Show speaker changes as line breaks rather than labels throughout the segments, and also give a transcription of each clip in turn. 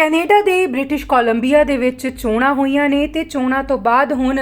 Canada ਦੇ British Columbia ਦੇ ਵਿੱਚ ਚੋਣਾਂ ਹੋਈਆਂ ਨੇ ਤੇ ਚੋਣਾਂ ਤੋਂ ਬਾਅਦ ਹੁਣ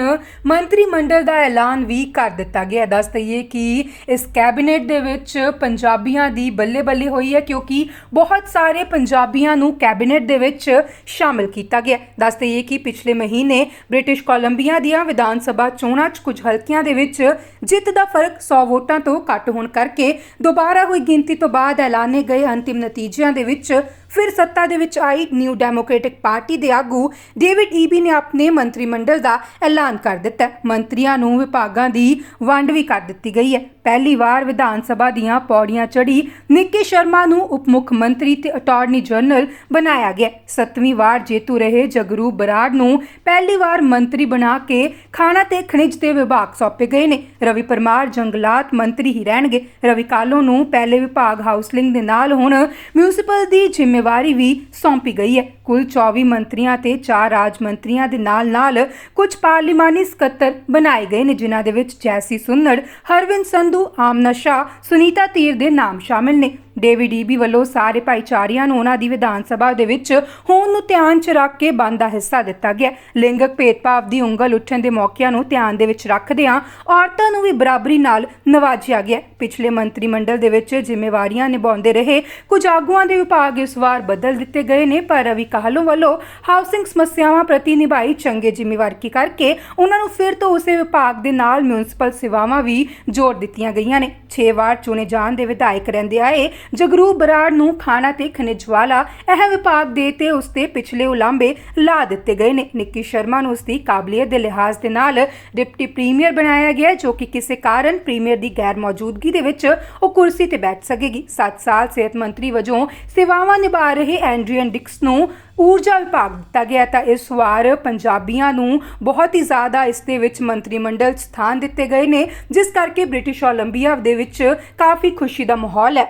ਮੰਤਰੀ ਮੰਡਲ ਦਾ ਐਲਾਨ ਵੀ ਕਰ ਦਿੱਤਾ ਗਿਆ। ਦੱਸ ਦਈਏ ਕਿ ਇਸ ਕੈਬਨਿਟ ਦੇ ਵਿੱਚ ਪੰਜਾਬੀਆਂ ਦੀ ਬੱਲੇ ਬੱਲੇ ਹੋਈ ਹੈ ਕਿਉਂਕਿ ਬਹੁਤ ਸਾਰੇ ਪੰਜਾਬੀਆਂ ਨੂੰ ਕੈਬਨਿਟ ਦੇ ਵਿੱਚ ਸ਼ਾਮਿਲ ਕੀਤਾ ਗਿਆ। ਦੱਸ ਦਈਏ ਕਿ ਪਿਛਲੇ ਮਹੀਨੇ ਬ੍ਰਿਟਿਸ਼ ਕੋਲੰਬੀਆ ਦੀਆਂ ਵਿਧਾਨ ਸਭਾ ਚੋਣਾਂ 'ਚ ਕੁਝ ਹਲਕਿਆਂ ਦੇ ਵਿੱਚ ਜਿੱਤ ਦਾ ਫ਼ਰਕ 100 ਵੋਟਾਂ ਤੋਂ ਘੱਟ ਹੋਣ ਕਰਕੇ ਦੁਬਾਰਾ ਹੋਈ ਗਿਣਤੀ ਤੋਂ ਬਾਅਦ ਐਲਾਨੇ ਗਏ ਅੰਤਿਮ ਨਤੀਜਿਆਂ ਦੇ ਵਿੱਚ ਫਿਰ ਸੱਤਾ ਦੇ ਵਿੱਚ ਆਈ ਨਿਊ ਡੈਮੋਕ੍ਰੈਟਿਕ ਪਾਰਟੀ ਦੇ ਆਗੂ। ਡੇਵਿਡ ਈਬੀ ਨੇ ਆਪਣੇ ਮੰਤਰੀ ਮੰਡਲ ਦਾ ਐਲਾਨ ਕਰ ਦਿੱਤਾ। ਮੰਤਰੀਆਂ ਨੂੰ ਵਿਭਾਗਾਂ ਦੀ ਵੰਡ ਵੀ ਕਰ ਦਿੱਤੀ ਗਈ ਹੈ। ਪਹਿਲੀ ਵਾਰ ਵਿਧਾਨ ਸਭਾ ਦੀਆਂ ਪੌੜੀਆਂ ਚੜੀ ਨਿੱਕੀ ਸ਼ਰਮਾ ਨੂੰ ਉਪ ਮੁੱਖ ਮੰਤਰੀ ਤੇ ਅਟਾਰਨੀ ਜਨਰਲ ਬਣਾਇਆ ਗਿਆ। ਹੈ। ਸੱਤਵੀਂ ਵਾਰ ਜੇਤੂ ਰਹੇ ਜਗਰੂਪ ਬਰਾੜ ਨੂੰ ਪਹਿਲੀ ਵਾਰ ਮੰਤਰੀ ਬਣਾ ਕੇ ਖਾਣਾ ਤੇ ਖਣਿਜ ਦੇ ਵਿਭਾਗ ਸੌਂਪੇ ਗਏ ਨੇ। ਰਵੀ ਪਰਮਾਰ ਜੰਗਲਾਤ ਮੰਤਰੀ ਹੀ ਰਹਿਣਗੇ। ਰਵੀ ਕਾਲੋ ਨੂੰ ਪਹਿਲੇ ਵਿਭਾਗ ਹਾਊਸਲਿੰਗ ਦੇ ਨਾਲ ਹੁਣ ਮਿਊਨਿਸਪਲ ਦੀ ਜਿੰਮੇ ਜ਼ਿੰਮੇਵਾਰੀ ਵੀ ਸੌਂਪੀ ਗਈ ਹੈ। ਕੁੱਲ 24 ਮੰਤਰੀਆਂ ਤੇ 4 ਰਾਜ ਮੰਤਰੀਆਂ ਦੇ ਨਾਲ-ਨਾਲ ਕੁਝ ਪਾਰਲੀਮਾਨੀ ਸਕੱਤਰ ਬਣਾਏ ਗਏ ਨੇ, ਜਿਨ੍ਹਾਂ ਦੇ ਵਿੱਚ ਜੈਸੀ ਸੁੰਨੜ, ਹਰਵਿੰਦ ਸੰਧੂ, ਆਮਨਾ ਸ਼ਾਹ, ਸੁਨੀਤਾ ਤੀਰ ਦੇ ਨਾਮ ਸ਼ਾਮਿਲ ਨੇ। ਡੇਵਿਡ ਈਬੀ ਵੱਲੋਂ ਸਾਰੇ ਭਾਈਚਾਰਿਆਂ ਨੂੰ ਉਹਨਾਂ ਦੀ ਵਿਧਾਨ ਸਭਾ ਦੇ ਵਿੱਚ ਹੋਣ ਨੂੰ ਧਿਆਨ 'ਚ ਰੱਖ ਕੇ ਬੰਦ ਦਾ ਹਿੱਸਾ ਦਿੱਤਾ ਗਿਆ। ਲਿੰਗਕ ਭੇਦਭਾਵ ਦੀ ਉਂਗਲ ਉੱਠਣ ਦੇ ਮੌਕਿਆਂ ਨੂੰ ਧਿਆਨ ਦੇ ਵਿੱਚ ਰੱਖਦਿਆਂ ਔਰਤਾਂ ਨੂੰ ਵੀ ਬਰਾਬਰੀ ਨਾਲ ਨਵਾਜਿਆ ਗਿਆ। ਪਿਛਲੇ ਮੰਤਰੀ ਮੰਡਲ ਦੇ ਵਿੱਚ ਜ਼ਿੰਮੇਵਾਰੀਆਂ ਨਿਭਾਉਂਦੇ ਰਹੇ ਕੁਝ ਆਗੂਆਂ ਦੇ ਵਿਭਾਗ ਇਸ ਵਾਰ ਬਦਲ ਦਿੱਤੇ ਗਏ ਨੇ, ਪਰ ਰਵੀ ਕਾਹਲੋ ਵੱਲੋਂ ਹਾਊਸਿੰਗ ਸਮੱਸਿਆਵਾਂ ਪ੍ਰਤੀ ਨਿਭਾਈ ਚੰਗੇ ਜ਼ਿੰਮੇਵਾਰੀ ਕਰਕੇ ਉਹਨਾਂ ਨੂੰ ਫਿਰ ਤੋਂ ਉਸੇ ਵਿਭਾਗ ਦੇ ਨਾਲ ਮਿਊਨਿਸਪਲ ਸੇਵਾਵਾਂ ਵੀ ਜੋੜ ਦਿੱਤੀਆਂ ਗਈਆਂ ਨੇ। 6 ਵਾਰ ਚੁਣੇ ਜਾਣ ਦੇ ਵਿਧਾਇਕ ਰਹਿੰਦੇ ਆਏ ਜਗਰੂਪ ਬਰਾੜ ਨੂੰ ਖਾਣਾ ਤੇ ਖਣਿਜ ਵਾਲਾ ਇਹ ਵਿਭਾਗ ਦੇ ਤੇ ਉਸ ਤੇ ਪਿਛਲੇ ਉਲਾਂਬੇ ਲਾ ਦਿੱਤੇ ਗਏ ਨੇ। ਨਿੱਕੀ ਸ਼ਰਮਾ ਨੂੰ ਉਸ ਦੀ ਕਾਬਲੀਅਤ ਦੇ ਲਿਹਾਜ਼ ਦੇ ਨਾਲ ਡਿਪਟੀ ਪ੍ਰੀਮੀਅਰ ਬਣਾਇਆ ਗਿਆ ਜੋ ਕਿ ਕਿਸੇ ਕਾਰਨ ਪ੍ਰੀਮੀਅਰ ਦੀ ਗੈਰ ਮੌਜੂਦਗੀ ਦੇ ਵਿੱਚ ਉਹ ਕੁਰਸੀ ਤੇ ਬੈਠ ਸਕੇਗੀ। 7 ਸਾਲ ਸਿਹਤ ਮੰਤਰੀ ਵਜੋਂ ਸੇਵਾਵਾਂ ਨਿਭਾ ਰਹੇ ਐਂਡਰੀਅਨ ਡਿਕਸ ਨੂੰ ਊਰਜਾ ਵਿਭਾਗ ਦਿੱਤਾ ਗਿਆ ਤਾਂ ਇਸ ਵਾਰ ਪੰਜਾਬੀਆਂ ਨੂੰ ਬਹੁਤ ਹੀ ਜ਼ਿਆਦਾ ਇਸ ਦੇ ਵਿੱਚ ਮੰਤਰੀ ਮੰਡਲ ਸਥਾਨ ਦਿੱਤੇ ਗਏ ਨੇ, ਜਿਸ ਕਰਕੇ ਬ੍ਰਿਟਿਸ਼ ਕੋਲੰਬੀਆ ਦੇ ਵਿੱਚ ਕਾਫੀ ਖੁਸ਼ੀ ਦਾ ਮਾਹੌਲ ਹੈ।